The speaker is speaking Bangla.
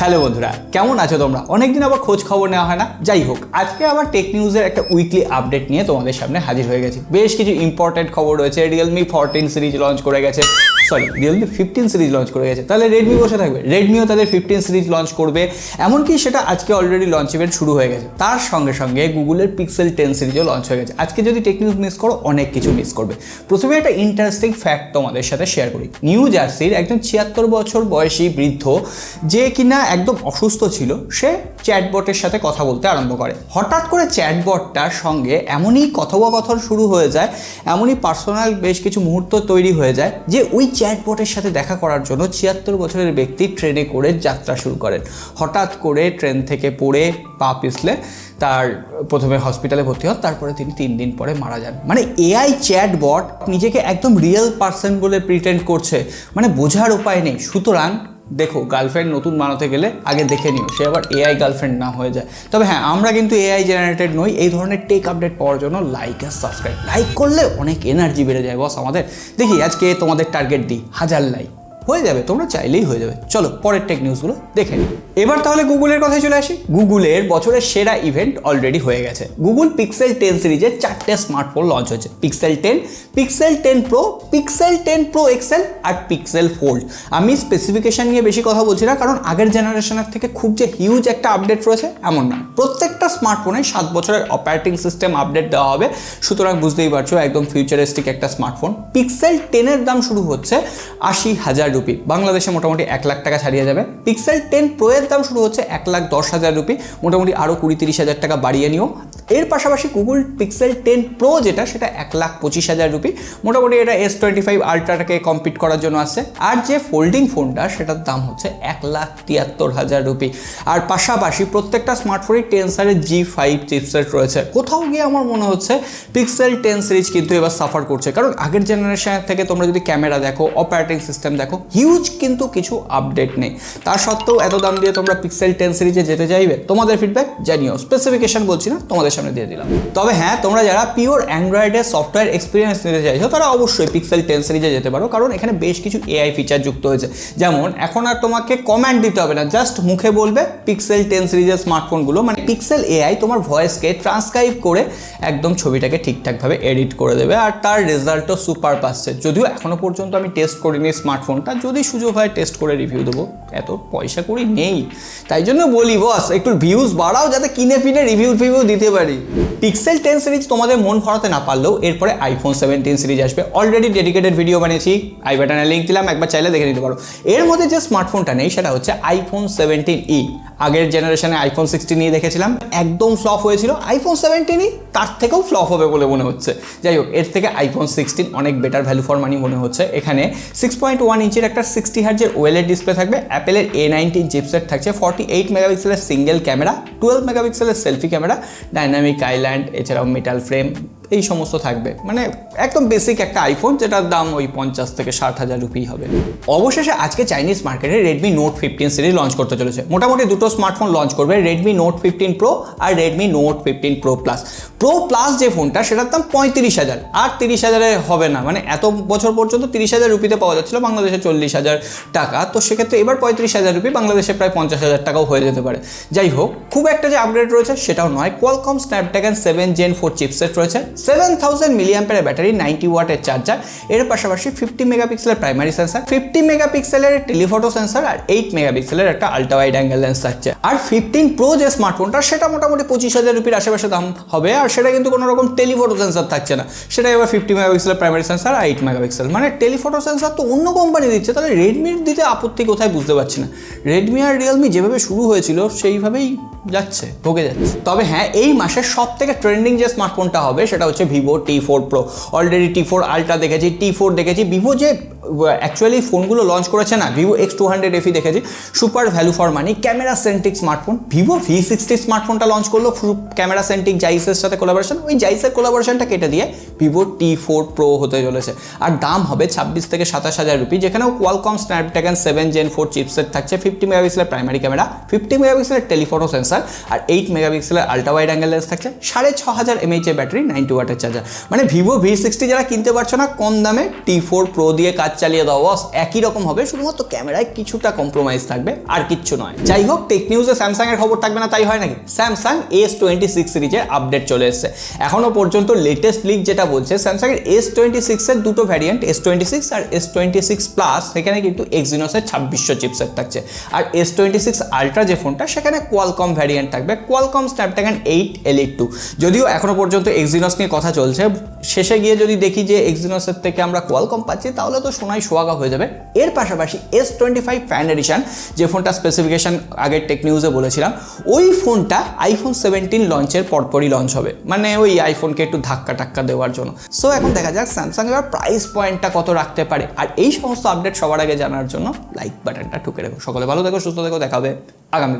হ্যালো বন্ধুরা, কেমন আছো তোমরা? অনেকদিন আবার খোঁজ খবর নেওয়া হয় না? যাই হোক, আজকে আবার টেক নিউজের একটা উইকলি আপডেট নিয়ে তোমাদের সামনে হাজির হয়ে গেছে। বেশ কিছু ইম্পর্টেন্ট খবর রয়েছে। রিয়েলমি ফোরটিন সিরিজ লঞ্চ করে গেছে। Sorry Realme fifteen series launch করে গেছে। তাহলে রেডমি বসে থাকবে। রেডমিও তাদের ফিফটিন সিরিজ লঞ্চ করবে। এমনকি সেটা আজকে অলরেডি লঞ্চ ইভেন্ট শুরু হয়ে গেছে। তার সঙ্গে সঙ্গে গুগলের পিক্সেল টেন সিরিজও লঞ্চ হয়ে গেছে। আজকে যদি টেক নিউজ মিস করো, অনেক কিছু মিস করবে। প্রথমে একটা ইন্টারেস্টিং ফ্যাক্ট তোমাদের সাথে শেয়ার করি। নিউ জার্সির একজন ছিয়াত্তর বছর বয়সী বৃদ্ধ, যে কিনা একদম অসুস্থ ছিল, সে চ্যাটবটের সাথে কথা বলতে আরম্ভ করে। হঠাৎ করে চ্যাটবটটার সঙ্গে এমনই কথোপকথন শুরু হয়ে যায়, এমনই পার্সোনাল বেশ কিছু মুহূর্ত তৈরি হয়ে যায় যে ওই চ্যাটবটের সাথে দেখা করার জন্য ছিয়াত্তর বছরের ব্যক্তি ট্রেনে করে যাত্রা শুরু করেন। হঠাৎ করে ট্রেন থেকে পড়ে পা পিছলে তার প্রথমে হসপিটালে ভর্তি হন, তারপরে তিনি তিন দিন পরে মারা যান। মানে এআই চ্যাটবট নিজেকে একদম রিয়েল পার্সন বলে প্রিটেন্ড করছে। মানে বোঝার উপায় নেই। সুতরাং দেখো গার্লফ্রেন্ড নতুন বানাতে গেলে আগে দেখে নিও, সে আবার এআই গার্লফ্রেন্ড না হয়ে যায়। তবে হ্যাঁ আমরা কিন্তু এআই জেনারেটেড নই, এই ধরনের টেক আপডেট পাওয়ার জন্য লাইক আর সাবস্ক্রাইব লাইক করলে অনেক এনার্জি বেড়ে যায় বস আমাদের। দেখি, আজকে তোমাদের টার্গেট দিই, হাজার লাইক হয়ে যাবে, তোমরা চাইলেই হয়ে যাবে। চলো, পরের টেক নিউজগুলো দেখে নিই। এবার তাহলে গুগলের কথায় চলে আসি। গুগলের বছরের সেরা ইভেন্ট অলরেডি হয়ে গেছে। গুগল পিক্সেল টেন সিরিজের চারটে স্মার্টফোন লঞ্চ হয়েছে। Pixel ten Pixel ten Pro Pixel ten Pro XL আর পিক্সেল ফোল্ড আমি স্পেসিফিকেশন নিয়ে বেশি কথা বলছি না, কারণ আগের জেনারেশনের থেকে খুব যে হিউজ একটা আপডেট রয়েছে, এমন না। প্রত্যেকটা স্মার্টফোনে সাত বছরের অপারেটিং সিস্টেম আপডেট দেওয়া হবে। সুতরাং বুঝতেই পারছ, একদম ফিউচারিস্টিক একটা স্মার্টফোন পিক্সেল টেনের দাম শুরু হচ্ছে আশি হাজার রুপি। বাংলাদেশে মোটামুটি এক লাখ টাকা ছাড়িয়ে যাবে। পিক্সেল টেন প্রো এর দাম শুরু হচ্ছে এক লাখ দশ হাজার রুপি, মোটামুটি আরও কুড়ি তিরিশ হাজার টাকা বাড়িয়ে নিও। এর পাশাপাশি গুগল পিক্সেল টেন প্রো যেটা, সেটা এক লাখ পঁচিশ হাজার রুপি। মোটামুটি এটা এস টোয়েন্টি ফাইভ আলট্রাটাকে কম্পিট করার জন্য আসছে আর যে ফোল্ডিং ফোনটা সেটার দাম হচ্ছে এক লাখ তিয়াত্তর হাজার রুপি। আর পাশাপাশি প্রত্যেকটা স্মার্টফোনে টেন্সারের জি ফাইভ চিপসেট রয়েছে। কোথাও গিয়ে আমার মনে হচ্ছে পিক্সেল টেন সিরিজ কিন্তু এবার সাফার করছে। কারণ আগের জেনারেশনের থেকে তোমরা যদি ক্যামেরা দেখো অপারেটিং সিস্টেম দেখো হিউজ কিন্তু কিছু আপডেট নেই। তার সত্ত্বেও এত দাম দিয়ে তোমরা পিক্সেল টেন সিরিজে যেতে চাইবে, তোমাদের ফিডব্যাক জানিও। স্পেসিফিকেশন বলছি না, তোমাদের সামনে দিয়ে দিলাম। তবে হ্যাঁ তোমরা যারা পিওর অ্যান্ড্রয়েডের সফটওয়্যার এক্সপিরিয়েন্স নিতে চাইছো, তারা অবশ্যই পিক্সেল টেন সিরিজে যেতে পারো, কারণ এখানে বেশ কিছু এআই ফিচার যুক্ত হয়েছে। যেমন, এখন আর তোমাকে কমেন্ট দিতে হবে না জাস্ট মুখে বলবে পিক্সেল টেন সিরিজের স্মার্টফোনগুলো মানে পিক্সেল এআই তোমার ভয়েসকে ট্রান্সক্রাইব করে একদম ছবিটাকে ঠিকঠাকভাবে এডিট করে দেবে, আর তার রেজাল্টও সুপার পাচ্ছে। যদিও এখনও পর্যন্ত আমি টেস্ট করিনি স্মার্টফোনটা যদি সুযোগ হয় টেস্ট করে রিভিউ দেবো। এত পয়সা করি নেই। তাই জন্য বলি, বস, একটু ভিউজ বাড়াও যাতে কিনে ফিনে রিভিউ ফিভিউ দিতে পারি। পিক্সেল টেন সিরিজ তোমাদের মন ভরাতে না পারলেও এরপরে আইফোন সেভেন্টিন সিরিজ আসবে। অলরেডি ডেডিকেটেড ভিডিও বানিয়েছি। আই বাটনে লিঙ্ক দিলাম, একবার চাইলে দেখে নিতে পারো। এর মধ্যে যে স্মার্টফোনটা নেই, সেটা হচ্ছে আইফোন সেভেন্টিন ই আগের জেনারেশনে আইফোন সিক্সটি নিয়ে দেখেছিলাম, একদম ফ্লপ হয়েছিল। আইফোন সেভেন্টিনই তার থেকেও ফ্লপ হবে বলে মনে হচ্ছে। যাই হোক, এর থেকে আইফোন সিক্সটিন অনেক বেটার ভ্যালু ফর মানি মনে হচ্ছে। এখানে সিক্স পয়েন্ট ওয়ান ইঞ্চের একটা সিক্সটি হার্জের ওয়েলের ডিসপ্লে থাকবে অ্যাপেলের এ নাইনটিন চিপসেট থাকছে ফর্টি এইট মেগাপিক্সেলের সিঙ্গেল ক্যামেরা টুয়েলভ মেগাপিক্সেলের সেলফি ক্যামেরা ডাইনামিক আইল্যান্ড এছাড়াও মেটাল ফ্রেম এই সমস্ত থাকবে। মানে একদম বেসিক একটা আইফোন যেটার দাম ওই পঞ্চাশ থেকে ষাট হাজার রুপি হবে। অবশেষে আজকে চাইনিজ মার্কেটে Redmi Note fifteen series launch করতে চলেছে। মোটামুটি দুটো স্মার্টফোন লঞ্চ করবে রেডমি নোট ফিফটিন প্রো আর Redmi Note fifteen Pro plus Pro plus যে ফোনটা সেটার দাম পঁয়ত্রিশ হাজার। আর তিরিশ হাজারে হবে না। মানে এত বছর পর্যন্ত তিরিশ হাজার রুপিতে পাওয়া যাচ্ছিল, বাংলাদেশে চল্লিশ হাজার টাকা। তো সেক্ষেত্রে এবার পঁয়ত্রিশ হাজার রুপি বাংলাদেশে প্রায় পঞ্চাশ হাজার টাকাও হয়ে যেতে পারে। যাই হোক, খুব একটা যে আপগ্রেড রয়েছে সেটাও নয়। Qualcomm Snapdragon seven gen four chipset রয়েছে। সেভেন থাউজেন্ড মিলিয়াম্পের ব্যাটারি নাইনটি ওয়াটের চার্জার এর পাশাপাশি ফিফটি মেগাপিক্সেলের প্রাইমারি সেন্সার ফিফটি মেগাপিক্সেলের টেলিফটো সেন্সার আর এইট মেগাপিক্সেলের একটা আল্ট্রা ওয়াইড অ্যাঙ্গেল লেন্স থাকছে। আর ফিফটিন প্রো যে স্মার্টফোনটা সেটা মোটামুটি পঁচিশ হাজার রুপির আশেপাশে দাম হবে আর সেটা কিন্তু কোনো রকম টেলিফটো সেন্সার থাকছে না। সেটা এবার ফিফটি মেগাপিক্সেলের প্রাইমারি সেন্সার আর এইট মেগাপিক্সেল মানে টেলিফটো সেন্সার তো অন্য কোম্পানি দিচ্ছে, তাহলে রেডমির দিতে আপত্তি কোথায় বুঝতে পারছি না। রেডমি আর রিয়েলমি যেভাবে শুরু হয়েছিল, সেইভাবেই যাচ্ছে, ভোগে যাচ্ছে। তবে হ্যাঁ এই মাসের সব থেকে ট্রেন্ডিং যে স্মার্টফোনটা হবে, সেটা হচ্ছে Vivo T four Pro already T four Ultra দেখেছি, টি ফোর দেখেছি, ভিভো যে অ্যাকচুয়ালি ফোনগুলো লঞ্চ করেছে না Vivo X two hundred FE দেখেছি super value for money camera centric smartphone Vivo V sixty স্মার্টফোনটা লঞ্চ করল ক্যামেরা সেন্ট্রিক জাইসের সাথে কোলাবোরেশন ওই জাইসের কোলাবোরেশনটা কেটে দিয়ে ভিভো টি ফোর প্রো হতে চলেছে। আর দাম হবে ছাব্বিশ থেকে সাতাশ হাজার rupee, যেখানেও Qualcomm Snapdragon seven Gen four chipset থাকছে ফিফটি মেগাপিক্সেলের প্রাইমারি ক্যামেরা ফিফটি মেগাপিক্সেলের টেলিফোটো সেন্সার আর এইট মেগাপিক্সেলের আল্ট্রা ওয়াইড অ্যাঙ্গেল লেন্স থাকছে, সাড়ে ছ হাজার এমএইচ এর ব্যাটারি নাইনটি ওয়াটের চার্জার মানে ভিভো ভি সিক্সটি যারা কিনতে পারছ না, কম দামে টি ফোর প্রো দিয়ে কাজ কাজ চালিয়ে দাও বস একই রকম হবে, শুধুমাত্র ক্যামেরায় কিছুটা কম্প্রোমাইজ থাকবে, আর কিচ্ছু নয়। যাই হোক টেক নিউজে স্যামসাং এর খবর থাকবে না, তাই হয় নাকি? স্যামসাং এস টোয়েন্টি সিক্স সিরিজের আপডেট চলে এসেছে। এখনও পর্যন্ত লেটেস্ট লিক যেটা বলছে স্যামসাং এর এস টোয়েন্টি সিক্সের দুটো ভ্যারিয়েন্ট এস টোয়েন্টি সিক্স আর এস টোয়েন্টি সিক্স প্লাস সেখানে কিন্তু এক্সিনোসের ছাব্বিশশো চিপসেট থাকছে। আর এস টোয়েন্টি সিক্স আলট্রা যে ফোনটা সেখানে কোয়ালকম ভ্যারিয়েন্ট থাকবে। Qualcomm Snapdragon eight Elite two যদিও এখনও পর্যন্ত এক্সিনোস নিয়ে কথা চলছে, শেষে গিয়ে যদি দেখি যে এক্সিনোসের থেকে আমরা কোয়ালকম পাচ্ছি, তাহলে তো সোনাই সোয়াগা হয়ে যাবে। এর পাশাপাশি S twenty five fan edition যে ফোনটা স্পেসিফিকেশন আগের টেক নিউজে বলেছিলাম, ওই ফোনটা আইফোন সেভেন্টিন লঞ্চের পরপরই লঞ্চ হবে। মানে ওই আইফোনকে একটু ধাক্কা টাক্কা দেওয়ার জন্য। সো এখন দেখা যাক স্যামসাং এবার প্রাইস পয়েন্টটা কত রাখতে পারে। আর এই সমস্ত আপডেট সবার আগে জানার জন্য লাইক বাটনটা ঠুকে রাখো। সকলে ভালো থেকো, সুস্থ থেকো দেখাবে আগামী